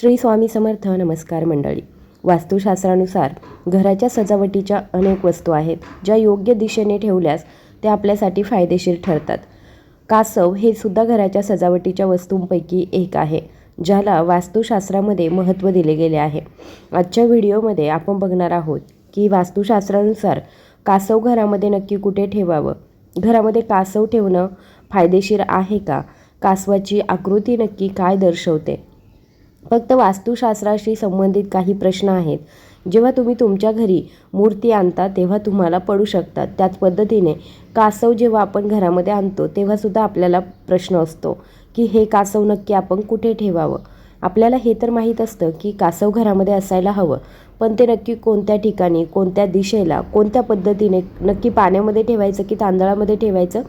श्री स्वामी समर्थ नमस्कार मंडळी. वास्तुशास्त्रानुसार घराच्या सजावटीच्या अनेक वस्तू आहेत ज्या योग्य दिशेने ठेवल्यास त्या आपल्यासाठी फायदेशीर ठरतात. कासव हे सुद्धा घराच्या सजावटीच्या वस्तूंपैकी एक आहे ज्याला वास्तुशास्त्रामध्ये महत्त्व दिले गेले आहे. आजच्या व्हिडिओमध्ये आपण बघणार आहोत की वास्तुशास्त्रानुसार कासव घरामध्ये नक्की कुठे ठेवावं? घरामध्ये कासव ठेवणं फायदेशीर आहे का? कासवाची आकृती नक्की काय दर्शवते? फक्त वास्तुशास्त्राशी संबंधित काही प्रश्न आहेत. जेव्हा तुम्ही तुमच्या घरी मूर्ती आणता तेव्हा तुम्हाला पडू शकतात. त्याच पद्धतीने कासव जेव्हा आपण घरामध्ये आणतो तेव्हासुद्धा आपल्याला प्रश्न असतो की हे कासव नक्की आपण कुठे ठेवावं? आपल्याला हे तर माहीत असतं की कासव घरामध्ये असायला हवं पण ते नक्की कोणत्या ठिकाणी कोणत्या दिशेला कोणत्या पद्धतीने नक्की पाण्यामध्ये ठेवायचं की तांदळामध्ये ठेवायचं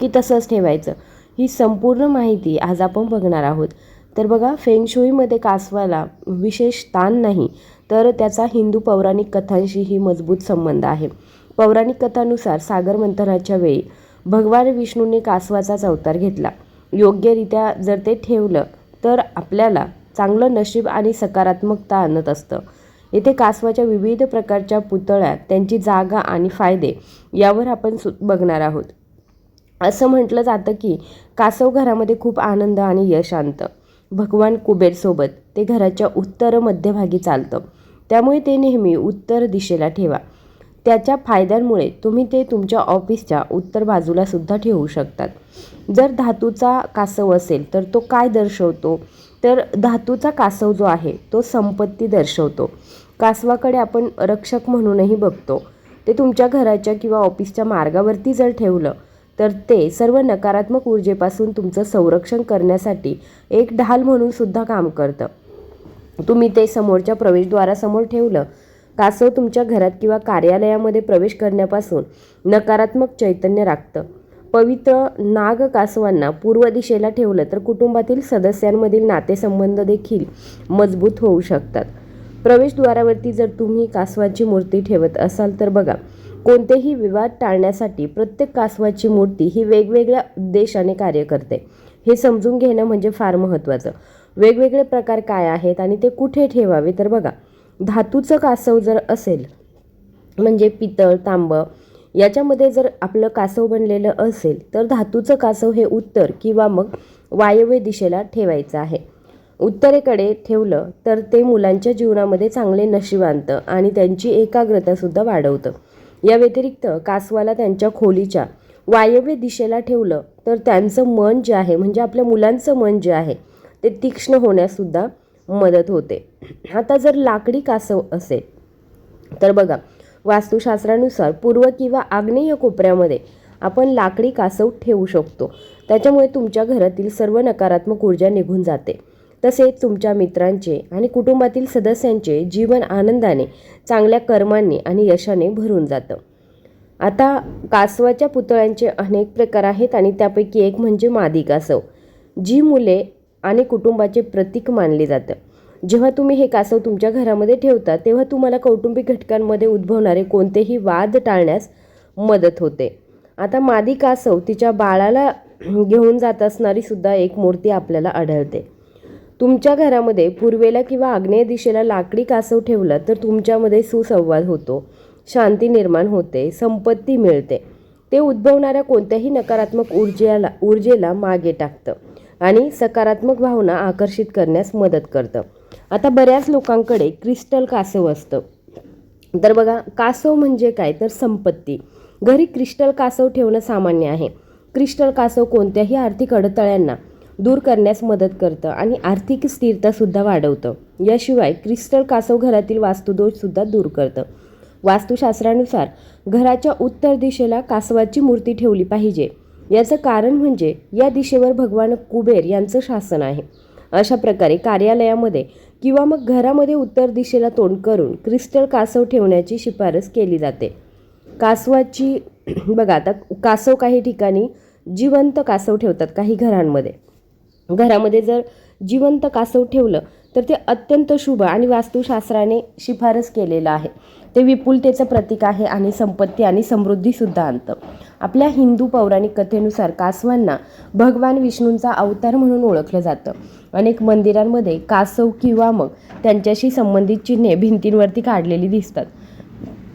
की तसंच ठेवायचं? ही संपूर्ण माहिती आज आपण बघणार आहोत. तर बघा फेंगशुईमध्ये कासवाला विशेष ताण नाही तर त्याचा हिंदू पौराणिक कथांशीही मजबूत संबंध आहे. पौराणिक कथानुसार सागर मंथनाच्या वेळी भगवान विष्णूने कासवाचाच अवतार घेतला. योग्यरित्या जर ते ठेवलं तर आपल्याला चांगलं नशीब आणि सकारात्मकता आणत असतं. येथे कासवाच्या विविध प्रकारच्या पुतळ्यात त्यांची जागा आणि फायदे यावर आपण सु बघणार आहोत. असं म्हटलं जातं की कासव घरामध्ये खूप आनंद आणि यश आणतं. भगवान कुबेरसोबत ते घराच्या उत्तर मध्यभागी चालतं. त्यामुळे ते नेहमी उत्तर दिशेला ठेवा. त्याच्या फायद्यांमुळे तुम्ही ते तुमच्या ऑफिसच्या उत्तर बाजूला सुद्धा ठेवू शकतात. जर धातूचा कासव असेल तर तो काय दर्शवतो? तर धातूचा कासव जो आहे तो संपत्ती दर्शवतो. कासवाकडे आपण रक्षक म्हणूनही बघतो. ते तुमच्या घराच्या किंवा ऑफिसच्या मार्गावरती जर ठेवलं तर ते सर्व नकारात्मक ऊर्जेपासून तुमचं संरक्षण करण्यासाठी एक ढाल म्हणून सुद्धा काम करतं. तुम्ही ते समोरच्या प्रवेशद्वारासमोर ठेवलं कासव तुमच्या घरात किंवा कार्यालयामध्ये प्रवेश करण्यापासून नकारात्मक चैतन्य राखतं? पवित्र नाग कासवांना पूर्व दिशेला ठेवलं तर कुटुंबातील सदस्यांमधील नातेसंबंध देखील मजबूत होऊ शकतात. प्रवेशद्वारावरती जर तुम्ही कासवाची मूर्ती ठेवत असाल तर बघा कोणतेही विवाद टाळण्यासाठी प्रत्येक कासवाची मूर्ती ही वेगवेगळ्या उद्देशाने कार्य करते. हे समजून घेणं म्हणजे फार महत्त्वाचं. वेगवेगळे प्रकार काय आहेत आणि ते कुठे ठेवावे तर बघा. धातूचं कासव जर असेल म्हणजे पितळ तांबं याच्यामध्ये जर आपलं कासव बनलेलं असेल तर धातूचं कासव हे उत्तर किंवा मग वायव्य दिशेला ठेवायचं आहे. उत्तरेकडे ठेवलं तर ते मुलांच्या जीवनामध्ये चांगले नशीब आणतं आणि त्यांची एकाग्रतासुद्धा वाढवतं. या व्यतिरिक्त कासवाला त्यांच्या खोलीच्या वायव्य दिशेला ठेवलं तर त्यांचं मन जे आहे म्हणजे आपल्या मुलांचं मन जे आहे ते तीक्ष्ण होण्यासुद्धा मदत होते. आता जर लाकडी कासव असेल तर बघा वास्तुशास्त्रानुसार पूर्व किंवा आग्नेय कोपऱ्यामध्ये आपण लाकडी कासव ठेवू शकतो. त्याच्यामुळे तुमच्या घरातील सर्व नकारात्मक ऊर्जा निघून जाते. तसेच तुमच्या मित्रांचे आणि कुटुंबातील सदस्यांचे जीवन आनंदाने चांगल्या कर्मांनी आणि यशाने भरून जातं. आता कासवाच्या पुतळ्यांचे अनेक प्रकार आहेत आणि त्यापैकी एक म्हणजे मादी कासव जी मुले आणि कुटुंबाचे प्रतीक मानले जातं. जेव्हा तुम्ही हे कासव तुमच्या घरामध्ये ठेवता तेव्हा तुम्हाला कौटुंबिक घटकांमध्ये उद्भवणारे कोणतेही वाद टाळण्यास मदत होते. आता मादी कासव तिच्या बाळाला घेऊन जात असणारी सुद्धा एक मूर्ती आपल्याला आढळते. तुमच्या घरामध्ये पूर्वेला किंवा आग्नेय दिशेला लाकडी कासव ठेवलं तर तुमच्यामध्ये सुसंवाद होतो शांती निर्माण होते संपत्ती मिळते. ते उद्भवणाऱ्या कोणत्याही नकारात्मक ऊर्जेला ऊर्जेला मागे टाकतं आणि सकारात्मक भावना आकर्षित करण्यास मदत करतं. आता बऱ्याच लोकांकडे क्रिस्टल कासव असतं. तर बघा कासव म्हणजे काय? तर संपत्ती. घरी क्रिस्टल कासव ठेवणं सामान्य आहे. क्रिस्टल कासव कोणत्याही आर्थिक अडथळ्यांना दूर करण्यास मदत करतं आणि आर्थिक स्थिरतासुद्धा वाढवतं. याशिवाय क्रिस्टल कासव घरातील वास्तुदोषसुद्धा दूर करतं. वास्तुशास्त्रानुसार घराच्या उत्तर दिशेला कासवाची मूर्ती ठेवली पाहिजे. याचं कारण म्हणजे या दिशेवर भगवान कुबेर यांचं शासन आहे. अशा प्रकारे कार्यालयामध्ये किंवा मग घरामध्ये उत्तर दिशेला तोंड करून क्रिस्टल कासव ठेवण्याची शिफारस केली जाते. कासवाची बघा आता कासव काही ठिकाणी जिवंत कासव ठेवतात काही घरांमध्ये. घरामध्ये जर जिवंत कासव ठेवलं तर ते अत्यंत शुभ आणि वास्तुशास्त्राने शिफारस केलेलं आहे. ते विपुलतेचं प्रतीक आहे आणि संपत्ती आणि समृद्धीसुद्धा आणतं. आपल्या हिंदू पौराणिक कथेनुसार कासवांना भगवान विष्णूंचा अवतार म्हणून ओळखलं जातं. अनेक मंदिरांमध्ये कासव किंवा मग त्यांच्याशी संबंधित चिन्हे भिंतींवरती काढलेली दिसतात.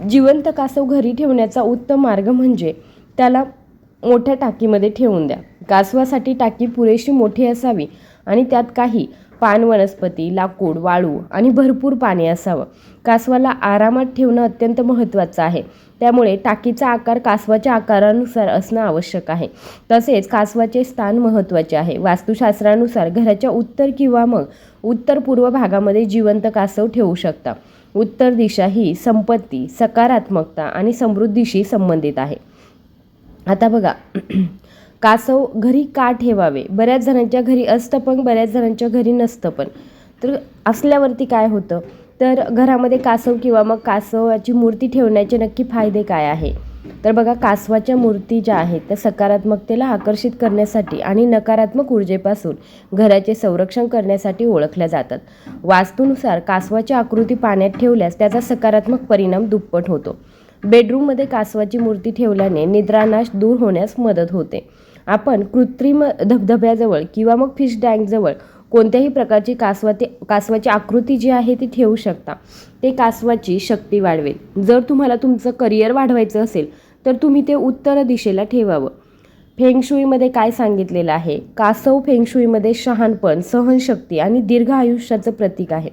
जिवंत कासव घरी ठेवण्याचा उत्तम मार्ग म्हणजे त्याला मोठ्या टाकीमध्ये ठेवून द्या. कासवासाठी टाकी पुरेशी मोठी असावी आणि त्यात काही पान वनस्पती लाकूड वाळू आणि भरपूर पाणी असावं. कासवाला आरामात ठेवणं अत्यंत महत्त्वाचं आहे. त्यामुळे टाकीचा आकार कासवाच्या आकारानुसार असणं आवश्यक आहे. तसेच कासवाचे स्थान महत्त्वाचे आहे. वास्तुशास्त्रानुसार घराच्या उत्तर किंवा मग उत्तर पूर्व भागामध्ये जिवंत कासव ठेवू शकता. उत्तर दिशा ही संपत्ती सकारात्मकता आणि समृद्धीशी संबंधित आहे. आता बघा. कासव घरी का ठेवावे? बऱ्याच जणांच्या घरी असतं पण बऱ्याच जणांच्या घरी नसतं पण. तर असल्यावरती काय होतं? तर घरामध्ये कासव किंवा मग कासवाची मूर्ती ठेवण्याचे नक्की फायदे काय आहे? तर बघा कासवाच्या मूर्ती ज्या आहेत त्या सकारात्मकतेला आकर्षित करण्यासाठी आणि नकारात्मक ऊर्जेपासून घराचे संरक्षण करण्यासाठी ओळखल्या जातात. वास्तूनुसार कासवाची आकृती पाण्यात ठेवल्यास त्याचा सकारात्मक परिणाम दुप्पट होतो. बेडरूममध्ये कासवाची मूर्ती ठेवल्याने निद्रानाश दूर होण्यास मदत होते. आपण कृत्रिम धबधब्याजवळ किंवा मग फिश टँकजवळ कोणत्याही प्रकारची कासवाती कासवाची आकृती जी आहे ती ठेवू शकता. ते कासवाची शक्ती वाढवेल. जर तुम्हाला तुमचं करिअर वाढवायचं असेल तर तुम्ही ते उत्तर दिशेला ठेवावं. फेंगशुईमध्ये काय सांगितलेलं आहे? कासव फेंगशुईमध्ये शहाणपण सहनशक्ती आणि दीर्घ आयुष्याचं प्रतीक आहे.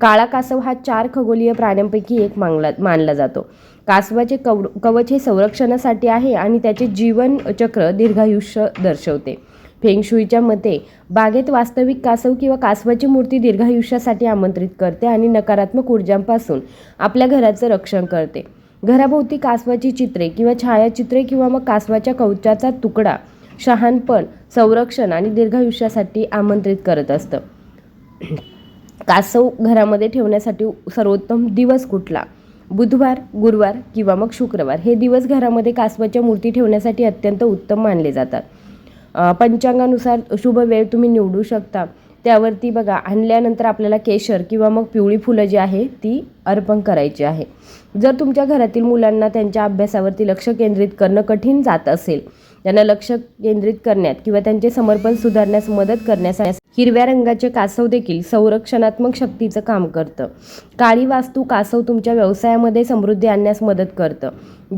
काळा कासव हा चार खगोलीय प्राण्यांपैकी एक मानला मानला जातो. कासवाचे कव कवच हे संरक्षणासाठी आहे आणि त्याचे जीवन चक्र दीर्घायुष्य दर्शवते. फेंगशुईच्या मते बागेत वास्तविक कासव किंवा कासवाची मूर्ती दीर्घायुष्यासाठी आमंत्रित करते आणि नकारात्मक ऊर्जांपासून आपल्या घराचं रक्षण करते. घराभोवती कासवाची चित्रे किंवा छायाचित्रे किंवा मग कासवाच्या कवचाचा तुकडा शहाणपण संरक्षण आणि दीर्घायुष्यासाठी आमंत्रित करत असतं. कासव घरामध्ये ठेवण्यासाठी सर्वोत्तम दिवस कुठला? बुधवार गुरुवार किंवा मग शुक्रवार हे दिवस घरामध्ये कासवाच्या मूर्ती ठेवण्यासाठी अत्यंत उत्तम मानले जातात. पंचांगानुसार शुभ वेळ तुम्ही निवडू शकता. त्यावरती बघा आणल्यानंतर आपल्याला केशर किंवा मग पिवळी फुलं जी आहे ती अर्पण करायची आहे. जर तुमच्या घरातील मुलांना त्यांच्या अभ्यासावरती लक्ष केंद्रित करणं कठीण जात असेल त्यांना लक्ष केंद्रित करण्यात किंवा त्यांचे समर्पण सुधारण्यास मदत करण्यास हिरव्या रंगाचे कासव देखील संरक्षणात्मक शक्तीचं काम करतं. काळी वास्तू कासव तुमच्या व्यवसायामध्ये समृद्धी आणण्यास मदत करतं.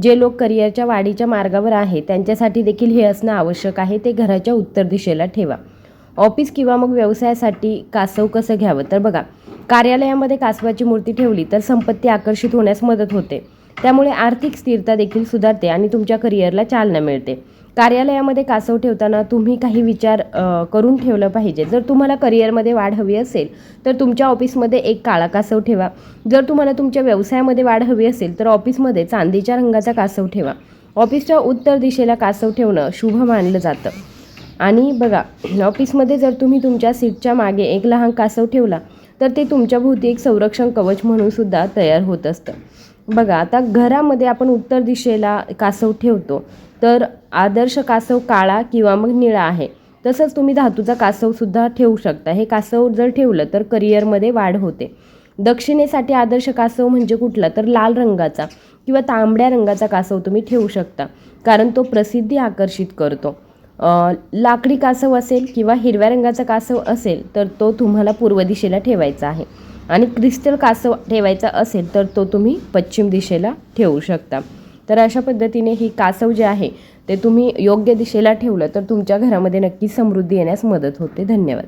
जे लोक करिअरच्या वाढीच्या मार्गावर आहे त्यांच्यासाठी देखील हे असणं आवश्यक आहे ते घराच्या उत्तर दिशेला ठेवा. ऑफिस किंवा मग व्यवसायासाठी कासव कसं घ्यावं? तर बघा कार्यालयामध्ये कासवाची मूर्ती ठेवली तर संपत्ती आकर्षित होण्यास मदत होते. त्यामुळे आर्थिक स्थिरता देखील सुधारते आणि तुमच्या करिअरला चालना मिळते. कार्यालयामध्ये कासव ठेवताना तुम्ही काही विचार करून ठेवलं पाहिजे. जर तुम्हाला करिअरमध्ये वाढ हवी असेल तर तुमच्या ऑफिसमध्ये एक काळा कासव ठेवा. जर तुम्हाला तुमच्या व्यवसायामध्ये वाढ हवी असेल तर ऑफिसमध्ये चांदीच्या रंगाचा कासव ठेवा. ऑफिसच्या उत्तर दिशेला कासव ठेवणं शुभ मानलं जातं. आणि बघा ऑफिसमध्ये जर तुम्ही तुमच्या सीटच्या मागे एक लहान कासव ठेवला तर ते तुमच्या भोवती एक संरक्षण कवच म्हणून सुद्धा तयार होत असतं. बघा आता घरामध्ये आपण उत्तर दिशेला कासव ठेवतो तर आदर्श कासव काळा किंवा मग निळा आहे. तसंच तुम्ही धातूचा कासवसुद्धा ठेवू शकता. हे कासव जर ठेवलं तर करिअरमध्ये वाढ होते. दक्षिणेसाठी आदर्श कासव म्हणजे कुठला? तर लाल रंगाचा किंवा तांबड्या रंगाचा कासव तुम्ही ठेवू शकता कारण तो प्रसिद्धी आकर्षित करतो. लाकडी कासव असेल किंवा हिरव्या रंगाचा कासव असेल तर तो तुम्हाला पूर्व दिशेला ठेवायचा आहे. आणि क्रिस्टल कासव ठेवायचा असेल तर तो तुम्ही पश्चिम दिशेला ठेवू शकता. तर अशा पद्धतीने ही कासव जे आहे ते तुम्ही योग्य दिशेला ठेवलं तर तुमच्या घरामध्ये नक्की समृद्धी येण्यास मदत होते. धन्यवाद.